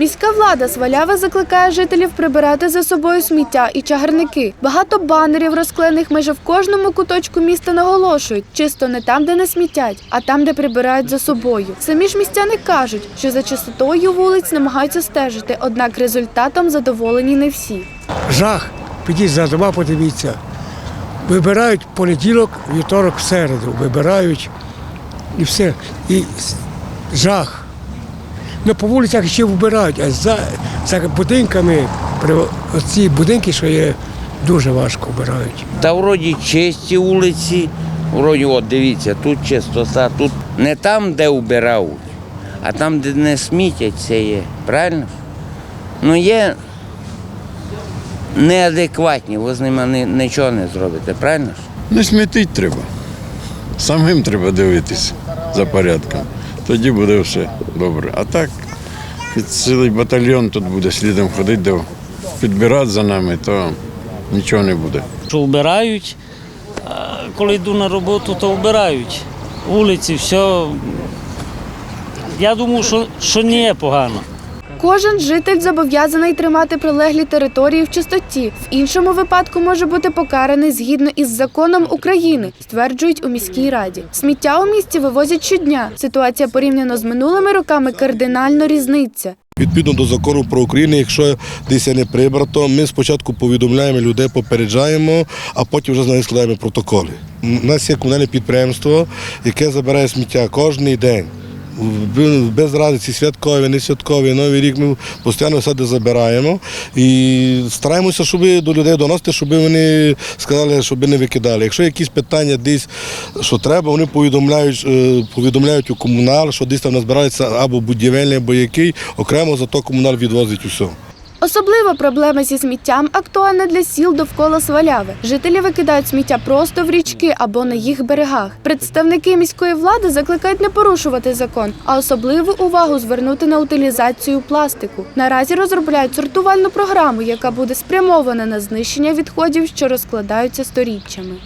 Міська влада Сваляви закликає жителів прибирати за собою сміття і чагарники. Багато банерів, розклених майже в кожному куточку міста, наголошують чисто не там, де не смітять, а там, де прибирають за собою. Самі ж містяни кажуть, що за чистотою вулиць намагаються стежити, однак результатом задоволені не всі. Жах. Підіть за дома, подивіться. Вибирають понеділок, вівторок, середу. Вибирають і все. І жах. Ну, по вулицях ще вбирають, а за, за будинками, при, оці будинки, що є, дуже важко вбирають. Та вроді чисті вулиці, вроді, от дивіться, тут чистота, тут не там, де вбирають, а там, де не смітять, це є. Правильно? Ну є неадекватні, ви з ними ни- нічого не зробите, правильно? Не смітить треба. Самим треба дивитися за порядком. Тоді буде все добре. А так, цілий батальйон тут буде слідом ходити, підбирати за нами, то нічого не буде. що вбирають. Коли йду на роботу, то вбирають. Вулиці, все. Я думаю, що, що не є погано. Кожен житель зобов'язаний тримати прилеглі території в чистоті. В іншому випадку може бути покараний згідно із законом України, стверджують у міській раді. Сміття у місті вивозять щодня. Ситуація порівняно з минулими роками кардинально різниться. Відповідно до закону про Україну, якщо десь не прибрато, ми спочатку повідомляємо людей, попереджаємо, а потім вже з нею складаємо протоколи. У нас є комунальне підприємство, яке забирає сміття кожен день. Без разниці святкові, не святкові, новий рік ми постійно все де забираємо і стараємося, щоб до людей доносити, щоб вони сказали, щоб не викидали. Якщо якісь питання десь, що треба, вони повідомляють, е, повідомляють у комунал, що десь там назбирається або будівельний, або який, окремо зато комунал відвозить усе. Особлива проблема зі сміттям актуальна для сіл довкола Сваляви. Жителі викидають сміття просто в річки або на їх берегах. Представники міської влади закликають не порушувати закон, а особливу увагу звернути на утилізацію пластику. Наразі розробляють сортувальну програму, яка буде спрямована на знищення відходів, що розкладаються сторіччями.